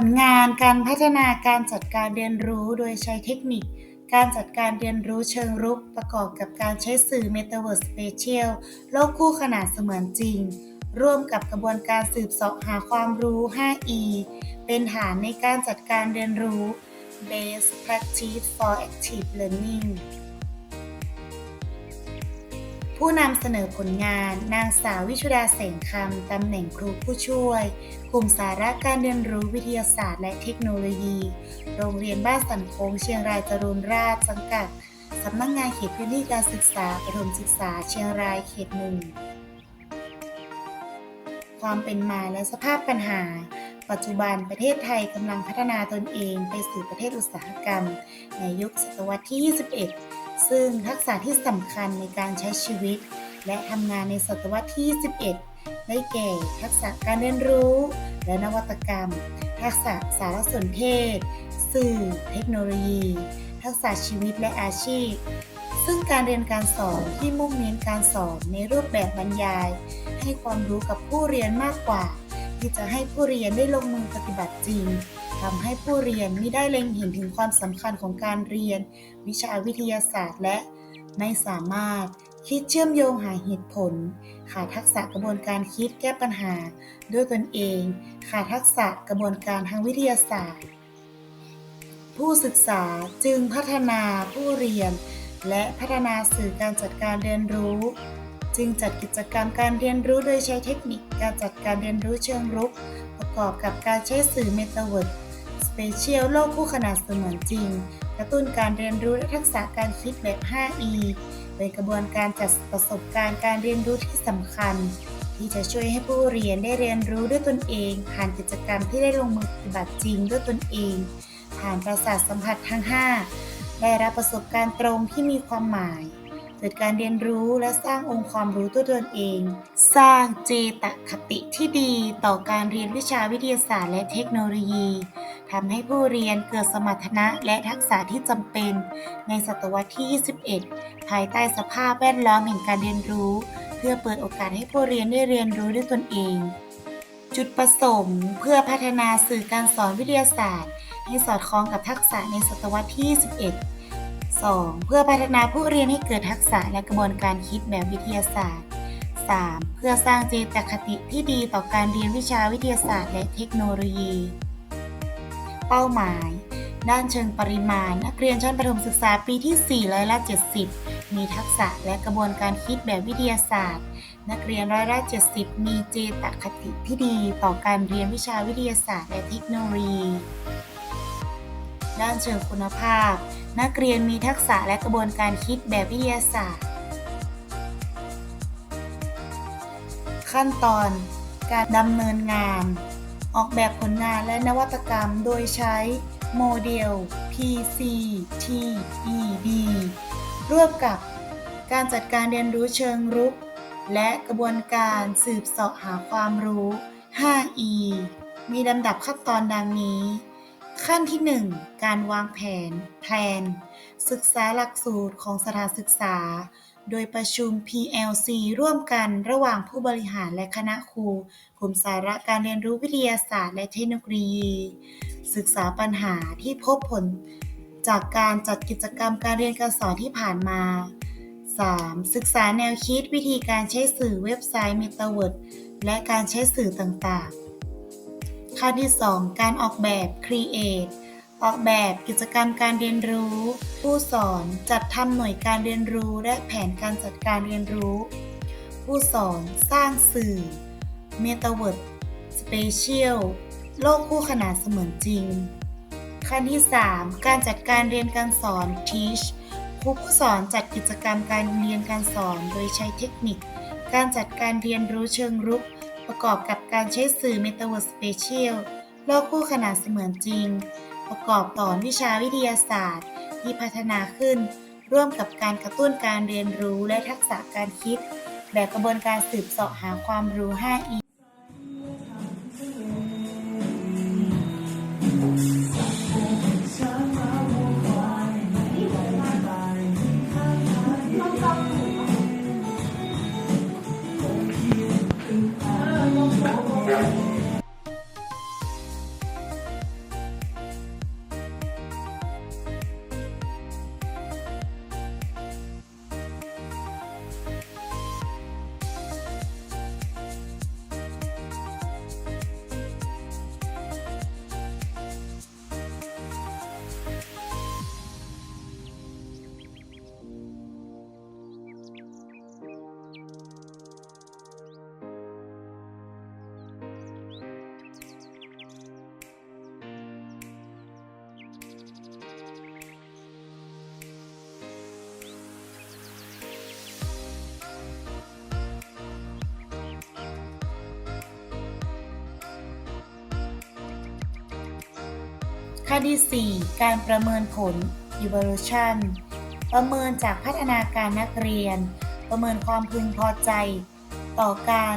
ผลงานการพัฒนาการจัดการเรียนรู้โดยใช้เทคนิค การจัดการเรียนรู้เชิงรุกประกอบกับการใช้สื่อ Metaverse Spatial โลกคู่ขนาดเสมือนจริง ร่วมกับกระบวนการสืบเสาะหาความรู้ 5E เป็นฐานในการจัดการเรียนรู้ Best Practice for Active Learning ผู้นำเสนอผลงาน นางสาววิชุดาแสงคำตำแหน่งครูผู้ช่วย กลุ่มสาระการเรียนรู้วิทยาศาสตร์และเทคโนโลยี โรงเรียนบ้านสันโค้งเชียงรายจรูนราชสังกัดสำนักงงานเขตพื้นที่การศึกษาประถมศึกษาเชียงรายเขตหนึ่งความเป็นมาและสภาพปัญหา ปัจจุบันประเทศไทยกำลังพัฒนาตนเองไปสู่ประเทศอุตสาหกรรม ในยุคศตวรรษที่ 21 ซึ่งทักษะที่สำคัญในการใช้ชีวิต และทำงานในศตวรรษที่21ได้แก่ ทักษะการเรียนรู้ และนวัตกรรม ทักษะสารสนเทศ สื่อ เทคโนโลยี ทักษะชีวิตและอาชีพ ซึ่งการเรียนการสอนที่มุ่งเน้นการสอนในรูปแบบบรรยาย ให้ความรู้กับผู้เรียนมากกว่า ที่จะให้ผู้เรียนได้ลงมือปฏิบัติจริง ทำให้ผู้เรียนไม่ได้เล็งเห็นถึงความสำคัญของการเรียน วิชาวิทยาศาสตร์และไม่สามารถคิดเชื่อมโยงหาเหตุผล ขาดทักษะกระบวนการคิดแก้ปัญหา ด้วยตนเอง ขาดทักษะกระบวนการทางวิทยาศาสตร์ ผู้ศึกษาจึงพัฒนาผู้เรียน และพัฒนาสื่อการจัดการเรียนรู้ จึงจัดกิจกรรมการเรียนรู้โดยใช้เทคนิคการจัดการเรียนรู้เชิงรุก ประกอบกับการใช้สื่อเมตาเวิร์ Metaverse Spatial โลกคู่ขนาดเสมือนจริง กระตุ้นการเรียนรู้และทักษะการคิดแบบ 5E เป็นกระบวนการจัดประสบการณ์การเรียนรู้ที่สำคัญ ที่จะช่วยให้ผู้เรียนได้เรียนรู้ด้วยตนเอง ผ่านกิจกรรมที่ได้ลงมือปฏิบัติจริงด้วยตนเอง ผ่านประสาทสัมผัสทั้ง 5 ได้รับประสบการณ์ตรงที่มีความหมายเกิดการเรียนรู้และสร้างองค์ความรู้ด้วยตนเอง สร้างเจตคติที่ดีต่อการเรียนวิชาวิทยาศาสตร์และเทคโนโลยี ทำให้ผู้เรียนเกิดสมรรถนะและทักษะที่จำเป็น ในศตวรรษที่ 21 ภายใต้สภาพแวดล้อมแห่งการเรียนรู้ เพื่อเปิดโอกาสให้ผู้เรียนได้เรียนรู้ด้วยตนเอง จุดประสงค์เพื่อพัฒนาสื่อการสอนวิทยาศาสตร์ ให้สอดคล้องกับทักษะในศตวรรษที่ 21 2. เพื่อพัฒนาผู้เรียนให้เกิดทักษะและกระบวนการคิดแบบวิทยาศาสตร์ 3. เพื่อสร้างเจตคติที่ดีต่อการเรียนวิชาวิทยาศาสตร์และเทคโนโลยี เป้าหมาย ด้านเชิงปริมาณ นักเรียนชั้นประถมศึกษาปีที่ 4 ร้อยละ 70 มีทักษะและกระบวนการคิดแบบวิทยาศาสตร์ นักเรียนร้อยละ70 มีเจตคติที่ดีต่อการเรียนวิชาวิทยาศาสตร์และเทคโนโลยี ด้านเชิงคุณภาพ นักเรียนมีทักษะและกระบวนการคิดแบบวิทยาศาสตร์ ขั้นตอนการดำเนินงาน ออกแบบผลงานและนวัตกรรมโดยใช้โมเดล PCTED ร่วมกับการจัดการเรียนรู้เชิงรุก และกระบวนการสืบเสาะหาความรู้ 5E มีลำดับขั้นตอนดังนี้ ขั้นที่ 1 การวางแผนแพลนศึกษาหลักสูตรของสถานศึกษา โดยประชุม PLC ร่วมกันระหว่างผู้บริหารและคณะครูกลุ่มสาระการเรียนรู้วิทยาศาสตร์และเทคโนโลยี ศึกษาปัญหาที่พบผล จากการจัดกิจกรรมการเรียนการสอนที่ผ่านมา 3. ศึกษาแนวคิดวิธีการใช้สื่อเว็บไซต์ Metaverse และการใช้สื่อต่างๆ ขั้นที่ 2 การออกแบบ Create ออกแบบกิจกรรมการเรียนรู้ ผู้สอนจัดทำหน่วยการเรียนรู้และแผนการจัดการเรียนรู้ ผู้สอนสร้างสื่อ Metaverse Spatial โลกคู่ขนานเสมือนจริง ขั้นที่ 3 การจัดการเรียนการสอน Teach ครูผู้สอนจัดกิจกรรมการเรียนการสอนโดยใช้เทคนิค การจัดการเรียนรู้เชิงรุก ประกอบกับการใช้สื่อ Metaverse Spatial โลกคู่ขนานเสมือนจริง ประกอบต่อวิชาวิทยาศาสตร์ ที่พัฒนาขึ้น ร่วมกับการกระตุ้นการเรียนรู้และทักษะการคิด แบบกระบวนการสืบเสาะหาความรู้ 5E ขั้นที่ 4 การประเมินผล evaluation ประเมินจากพัฒนาการนักเรียน ประเมินความพึงพอใจ ต่อการ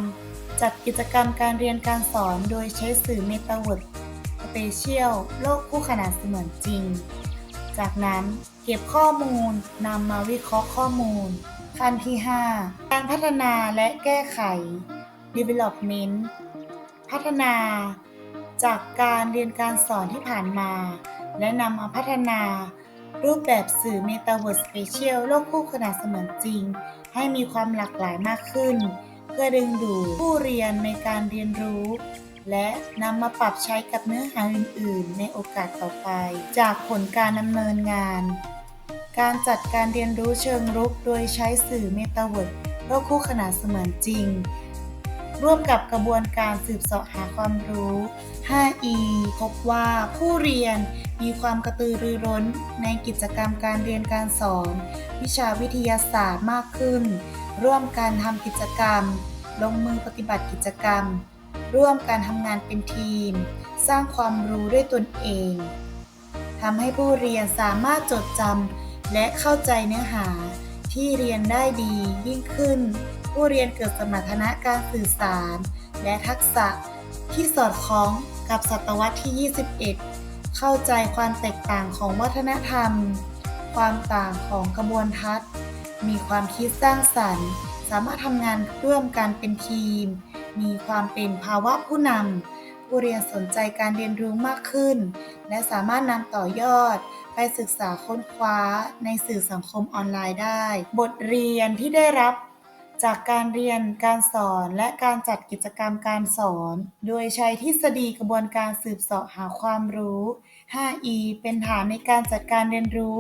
จัดกิจกรรมการเรียนการสอนโดยใช้สื่อ Metaverse Spatial โลกคู่ขนาดเสมือนจริง จากนั้นเก็บข้อมูลนำมาวิเคราะห์ข้อมูล ขั้นที่ 5 การพัฒนาและแก้ไข development พัฒนา จากการเรียนการสอนที่ผ่านมา และนำมาพัฒนา รูปแบบสื่อ Metaverse Spatial โลกคู่ขนาดเสมือนจริง ให้มีความหลากหลายมากขึ้น เพื่อดึงดูดผู้เรียนในการเรียนรู้ และนำมาปรับใช้กับเนื้อหาอื่น ๆ ในโอกาสต่อไป จากผลการดำเนินงาน การจัดการเรียนรู้เชิงรุกโดยใช้สื่อ Metaverse โลกคู่ขนาดเสมือนจริง ร่วมกับกระบวนการสืบเสาะหาความรู้ 5E พบว่าผู้เรียนมีความกระตือรือร้นในกิจกรรมการเรียนการสอน วิชาวิทยาศาสตร์มากขึ้น ร่วมกันทำกิจกรรม ลงมือปฏิบัติกิจกรรม ร่วมการทำงานเป็นทีม สร้างความรู้ด้วยตนเองทำให้ผู้เรียนสามารถจดจำและเข้าใจเนื้อหาที่เรียนได้ดียิ่งขึ้น ผู้เรียนเกิดสมรรถนะการสื่อสาร และทักษะที่สอดคล้องกับศตวรรษที่ 21 เข้าใจความแตกต่างของวัฒนธรรม ความต่างของกระบวนทัศน์ มีความคิดสร้างสรรค์ สามารถทำงานร่วมกันเป็นทีม มีความเป็นภาวะผู้นำ ผู้เรียนสนใจการเรียนรู้มากขึ้น และสามารถนำต่อยอดไปศึกษาค้นคว้าในสื่อสังคมออนไลน์ได้ บทเรียนที่ได้รับ จากการเรียนการสอนและการจัดกิจกรรมการสอน โดยใช้ทฤษฎีกระบวนการสืบเสาะหาความรู้ 5E เป็นฐานในการจัดการเรียนรู้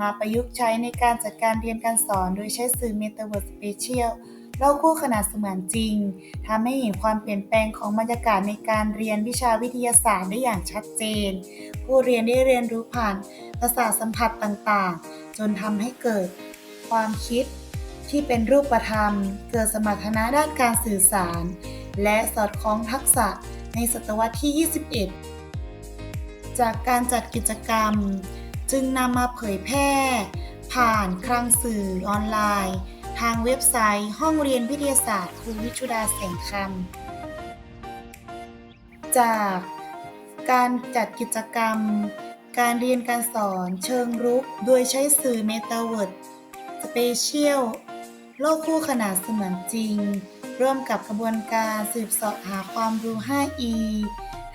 มาประยุกต์ใช้ในการจัดการเรียนการสอน โดยใช้สื่อ Metaverse Spatial โลกคู่ขนาดเสมือนจริงทำให้เห็นความเปลี่ยนแปลงของบรรยากาศในการเรียนวิชาวิทยาศาสตร์ได้อย่างชัดเจน ผู้เรียนได้เรียนรู้ผ่านประสาทสัมผัสต่างๆ จนทำให้เกิดความคิด ที่เป็นรูปธรรม เกิดสมรรถนะด้านการสื่อสาร และสอดคล้องทักษะในศตวรรษที่ 21 จากการจัดกิจกรรม จึงนำมาเผยแพร่ ผ่านคลังสื่อออนไลน์ ทางเว็บไซต์ ห้องเรียนวิทยาศาสตร์ครูวิชุดาแสงคำจากการจัดกิจกรรม การเรียนการสอนเชิงรุก โดยใช้สื่อ Metaverse Spatial โลกคู่ขนาดเสมือนจริง ร่วมกับกระบวนการสืบเสาะหาความรู้ 5E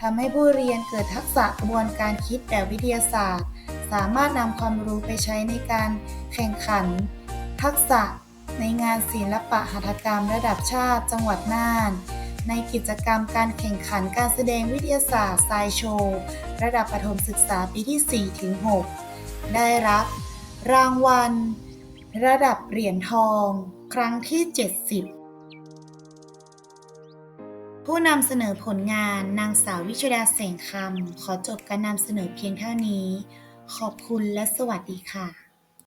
ทำให้ผู้เรียนเกิดทักษะกระบวนการคิดแบบวิทยาศาสตร์ สามารถนำความรู้ไปใช้ในการแข่งขัน ทักษะในงานศิลปะหัตถกรรมระดับชาติจังหวัดน่าน ในกิจกรรมการแข่งขันการแสดงวิทยาศาสตร์ไซโชว์ระดับประถมศึกษาปีที่ 4-6 ได้รับ รางวัล ระดับเหรียญทอง ครั้งที่ 70 ผู้นำเสนอผลงานนางสาววิชุดาแสงคำขอจบการนำเสนอเพียงเท่านี้ ขอบคุณและสวัสดีค่ะ